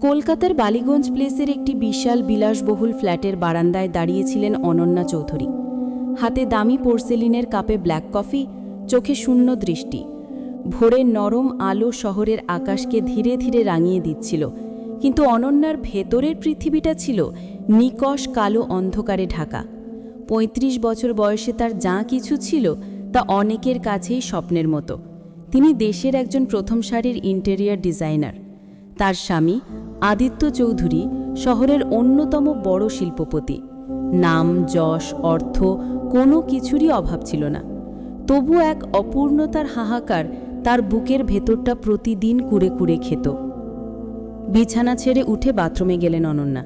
কলকাতার বালিগঞ্জ প্লেসের একটি বিশাল বিলাসবহুল ফ্ল্যাটের বারান্দায় দাঁড়িয়েছিলেন অনন্যা চৌধুরী। হাতে দামি পোর্সেলিনের কাপে ব্ল্যাক কফি চোখে শূন্য দৃষ্টি। ভোরের নরম আলো শহরের আকাশকে ধীরে ধীরে রাঙিয়ে দিচ্ছিল। কিন্তু অনন্যার ভেতরের পৃথিবীটা ছিল নিকষ কালো অন্ধকারে ঢাকা। ৩৫ বছর বয়সে তার যা কিছু ছিল তা অনেকের কাছেই স্বপ্নের মতো। তিনি দেশের একজন প্রথম সারির ইন্টেরিয়ার ডিজাইনার তার স্বামী আদিত্য চৌধুরী শহরের অন্যতম বড় শিল্পপতি। নাম, যশ, অর্থ কোনো কিছুরই অভাব ছিল না। তবু এক অপূর্ণতার হাহাকার তার বুকের ভেতরটা প্রতিদিন কুড়ে কুড়ে খেত। বিছানা ছেড়ে উঠে বাথরুমে গেলেন অনন্যা।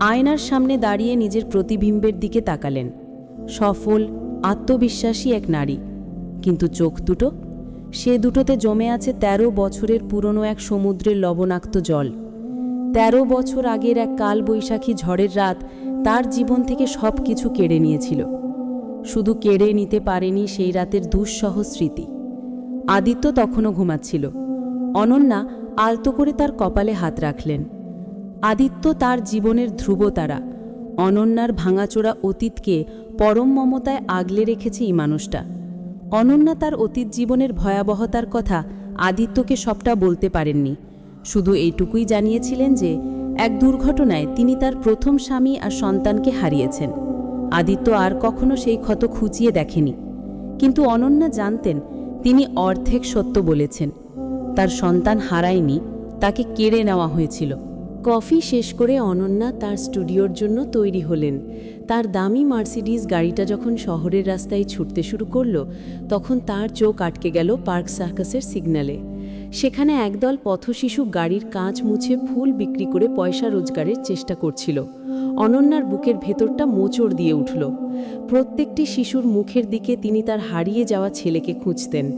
আয়নার সামনে দাঁড়িয়ে নিজের প্রতিবিম্বের দিকে তাকালেন। সফল, আত্মবিশ্বাসী এক নারী। কিন্তু চোখ দুটো? সে দুটোতে জমে আছে ১৩ বছরের পুরনো এক সমুদ্রের লবণাক্ত জল। ১৩ বছর আগের এক কালবৈশাখী ঝড়ের রাত তার জীবন থেকে সব কিছু কেড়ে নিয়েছিল। শুধু কেড়ে নিতে পারেনি সেই রাতের দুঃসহ স্মৃতি। আদিত্য তখনও ঘুমাচ্ছিল। অনন্যা আলতো করে তার কপালে হাত রাখলেন। আদিত্য তার জীবনের ধ্রুবতারা। অনন্যার ভাঙাচোরা অতীতকে পরম মমতায় আগলে রেখেছে এই মানুষটা। অনন্যা তার অতীত জীবনের ভয়াবহতার কথা আদিত্যকে সবটা বলতে পারেননি। শুধু এইটুকুই জানিয়েছিলেন যে, এক দুর্ঘটনায় তিনি তার প্রথম স্বামী আর সন্তানকে হারিয়েছেন। আদিত্য আর কখনো সেই ক্ষত খুঁচিয়ে দেখেনি। কিন্তু অনন্যা জানতেন, তিনি অর্ধেক সত্য বলেছেন। তার সন্তান হারায়নি, তাকে কেড়ে নেওয়া হয়েছিল। কফি শেষ করে অনন্যা তার স্টুডিওর জন্য তৈরি হলেন। তার দামি মার্সিডিজ গাড়িটা যখন শহরের রাস্তায় ছুটতে শুরু করল, তখন তার চোখ আটকে গেল পার্ক সার্কাসের সিগন্যালে। সেখানে একদল পথশিশু গাড়ির কাঁচ মুছে ফুল বিক্রি করে পয়সা রোজগারের চেষ্টা করছিল। অনন্যার বুকের ভেতরটা মোচড় দিয়ে উঠল। প্রত্যেকটি শিশুর মুখের দিকে তিনি তার হারিয়ে যাওয়া ছেলেকে খুঁজতেন।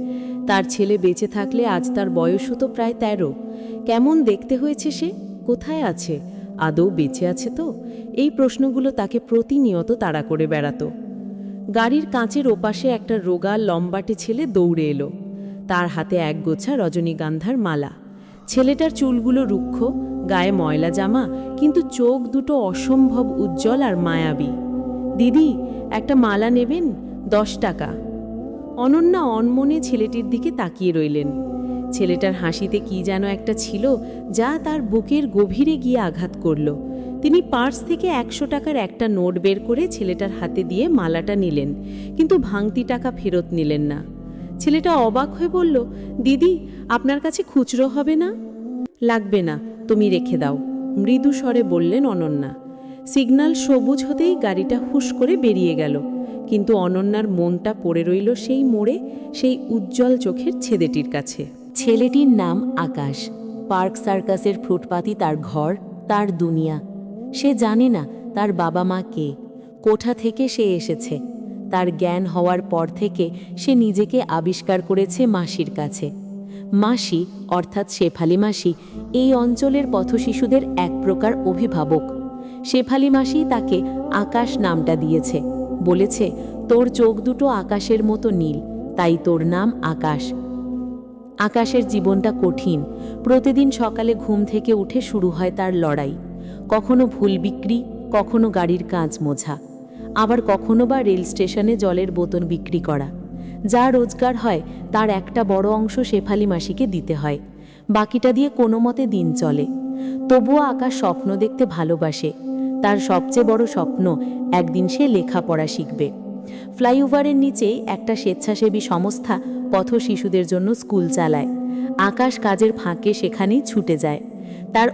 তার ছেলে বেঁচে থাকলে আজ তার বয়সও তো প্রায় তেরো। কেমন দেখতে হয়েছে সে? কোথায় আছে? আদৌ বেঁচে আছে তো? এই প্রশ্নগুলো তাকে প্রতিনিয়ত তাড়া করে বেড়াতো। গাড়ির কাঁচের ওপাশে একটা রোগা লম্বাটে ছেলে দৌড়ে এলো। তার হাতে এক গোছা রজনীগন্ধার মালা। ছেলেটার চুলগুলো রুক্ষ, গায়ে ময়লা জামা, কিন্তু চোখ দুটো অসম্ভব উজ্জ্বল আর মায়াবী। দিদি, একটা মালা নেবেন? দশ টাকা। অনন্যা অনমনে ছেলেটির দিকে তাকিয়ে রইলেন। ছেলেটার হাসিতে কি যেন একটা ছিল, যা তার বুকের গভীরে গিয়ে আঘাত করল। তিনি পার্স থেকে একশো টাকার একটা নোট বের করে ছেলেটার হাতে দিয়ে মালাটা নিলেন, কিন্তু ভাঙতি টাকা ফেরত নিলেন না। ছেলেটা অবাক হয়ে বলল, দিদি, আপনার কাছে খুচরো হবে না? লাগবে না, তুমি রেখে দাও, মৃদু স্বরে বললেন অনন্যা। সিগন্যাল সবুজ হতেই গাড়িটা হুশ করে বেরিয়ে গেল, কিন্তু অনন্যার মনটা পড়ে রইল সেই মোড়ে, সেই উজ্জ্বল চোখের ছেলেটির কাছে। ছেলেটির নাম আকাশ। পার্ক সার্কাসের ফুটপাতি তার ঘর, তার দুনিয়া। সে জানে না তার বাবা মা কে কোঠা থেকে সে এসেছে। তার জ্ঞান হওয়ার পর থেকে সে নিজেকে আবিষ্কার করেছে মাসির কাছে। মাসি, অর্থাৎ শেফালি মাসি, এই অঞ্চলের পথশিশুদের এক প্রকার অভিভাবক। শেফালি মাসি তাকে আকাশ নামটা দিয়েছে। বলেছে, তোর চোখ দুটো আকাশের মতো নীল, তাই তোর নাম আকাশ। আকাশের জীবনটা কঠিন। প্রতিদিন সকালে ঘুম থেকে উঠে শুরু হয় তার লড়াই। কখনো ভুল বিক্রি, কখনো গাড়ির কাঁচ মোছা। আবার কখনো বা রেল স্টেশনে জলের বোতল বিক্রি করা। যা রোজগার হয়, তার একটা বড় অংশ শেফালি মাসিকে দিতে হয়। বাকিটা দিয়ে কোনো মতে দিন চলে। তবুও আকাশ স্বপ্ন দেখতে ভালোবাসে। তার সবচেয়ে বড় স্বপ্ন, একদিন সে লেখাপড়া শিখবে। ফ্লাইওভারের নিচেই একটা স্বেচ্ছাসেবী সংস্থা পথ শিশুদের জন্য স্কুল চালায়। আকাশ কাজের ফাঁকে সেখানেই ছুটে যায়। তার